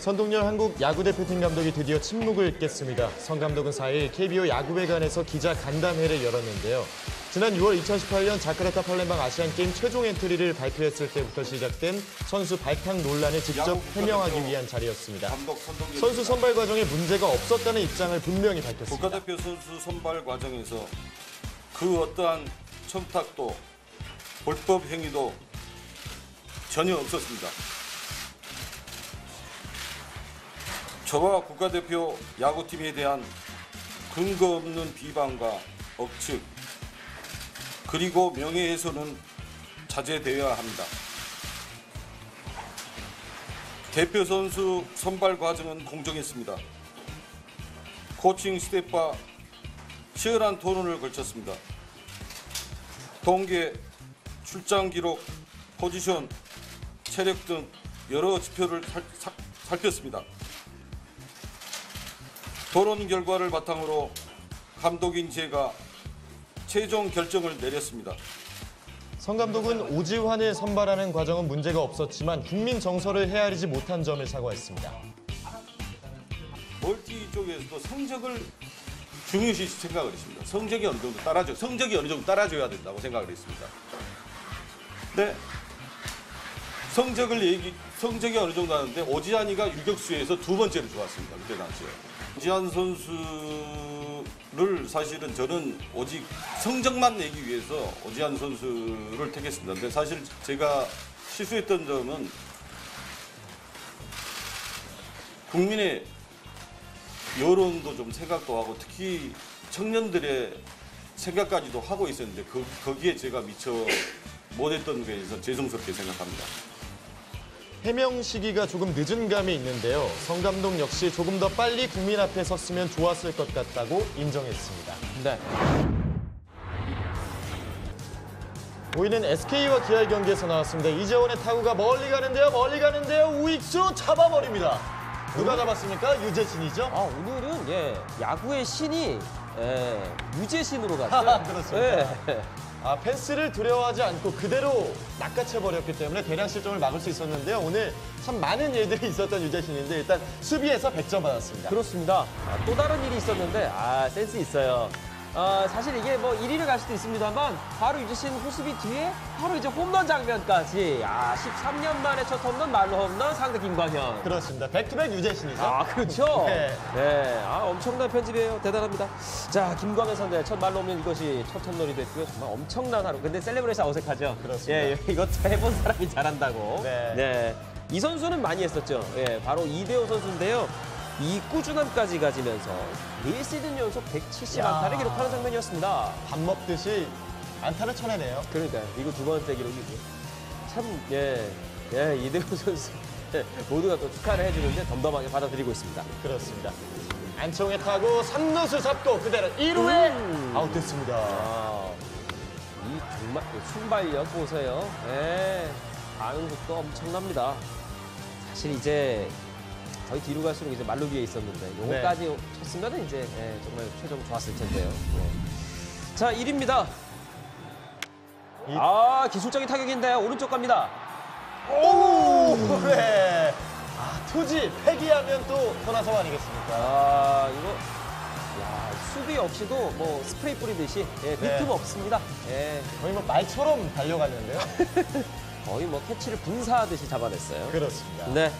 선동열 한국 야구대표팀 감독이 드디어 침묵을 깼습니다. 성 감독은 4일 KBO 야구회관에서 기자 간담회를 열었는데요. 지난 6월 2018년 자카르타 팔렘방 아시안게임 최종 엔트리를 발표했을 때부터 시작된 선수 발탁 논란을 직접 해명하기 위한 자리였습니다. 선수 선발 과정에 문제가 없었다는 입장을 분명히 밝혔습니다. 국가대표 선수 선발 과정에서 그 어떠한 청탁도 불법 행위도 전혀 없었습니다. 저와 국가대표 야구팀에 대한 근거 없는 비방과 억측 그리고 명예훼손은 자제되어야 합니다. 대표 선수 선발 과정은 공정했습니다. 코칭 스태프와 치열한 토론을 걸쳤습니다. 동계, 출장 기록, 포지션, 체력 등 여러 지표를 살, 사- 살폈습니다. 토론 결과를 바탕으로 감독인 제가 최종 결정을 내렸습니다. 성 감독은 오지환을 선발하는 과정은 문제가 없었지만 국민 정서를 헤아리지 못한 점을 사과했습니다. 멀티 쪽에서도 성적을 중요시 생각을 했습니다. 성적이 어느 정도 따라줘, 성적이 어느 정도 따라줘야 된다고 생각을 했습니다. 네. 성적을 얘기, 성적이 어느 정도 하는데 오지환이가 유격수에서 두 번째로 좋았습니다. 그때 당시에. 오지환 선수를 사실은 저는 오직 성적만 내기 위해서 오지환 선수를 택했습니다. 근데 사실 제가 실수했던 점은 국민의 여론도 좀 생각도 하고 특히 청년들의 생각까지도 하고 있었는데 그, 거기에 제가 미처 못했던 거에 대해서 죄송스럽게 생각합니다. 해명 시기가 조금 늦은 감이 있는데요. 성 감독 역시 조금 더 빨리 국민 앞에 섰으면 좋았을 것 같다고 인정했습니다. 네. 오이는 SK와 기아의 경기에서 나왔습니다. 이재원의 타구가 멀리 가는데요. 멀리 가는데요. 우익수 잡아버립니다. 누가 잡았습니까? 유재진이죠? 아 오늘은 예 야구의 신이 예, 유재신으로 갔어요. 그렇습니다. 예. 아, 펜스를 두려워하지 않고 그대로 낚아채버렸기 때문에 대량 실점을 막을 수 있었는데요. 오늘 참 많은 일들이 있었던 유재신인데 일단 수비에서 100점 받았습니다. 그렇습니다. 아, 또 다른 일이 있었는데 아 센스 있어요. 아, 사실 이게 뭐 1위를 갈 수도 있습니다만 바로 유재신 호수비 뒤에 바로 이제 홈런 장면까지 아 13년 만에 첫 홈런 말로 홈런 상대 김광현. 그렇습니다. 백투백 유재신이죠. 아 그렇죠. 네. 네. 아 엄청난 편집이에요. 대단합니다. 자 김광현 선대 첫 말로 홈런 이것이 첫 홈런이 됐고요. 정말 엄청난 하루. 근데 셀레브레이션 어색하죠. 그렇습니다. 예, 이것도 해본 사람이 잘한다고. 네. 이 선수는 많이 했었죠. 예, 바로 이대호 선수인데요. 이 꾸준함까지 가지면서 4시즌 연속 170 야. 안타를 기록하는 장면이었습니다. 밥 먹듯이 안타를 쳐내네요. 그러니까요. 이거 두 번째 기록이고. 참, 예, 예, 이대호 선수. 예, 모두가 또 축하를 해주는데 덤덤하게 받아들이고 있습니다. 그렇습니다. 안청에 타고 3루수 잡고 그대로 1루에 음. 아웃됐습니다. 아, 이 정말 그 순발력 보세요. 예, 반응 속도 엄청납니다. 사실 이제 거의 뒤로 갈수록 이제 말로 위에 있었는데 요거까지 쳤으면 이제 예, 정말 최종 좋았을 텐데요. 예. 자, 1위입니다. 이- 아, 기술적인 타격인데 오른쪽 갑니다. 오! 네. 아, 투지, 폐기하면 또 손아섭 아니겠습니까? 아, 이거 야, 수비 없이도 뭐 스프레이 뿌리듯이 예, 네. 없습니다. 예, 거의 뭐 말처럼 달려갔는데요. 거의 뭐 캐치를 분사하듯이 잡아냈어요. 그렇습니다. 네.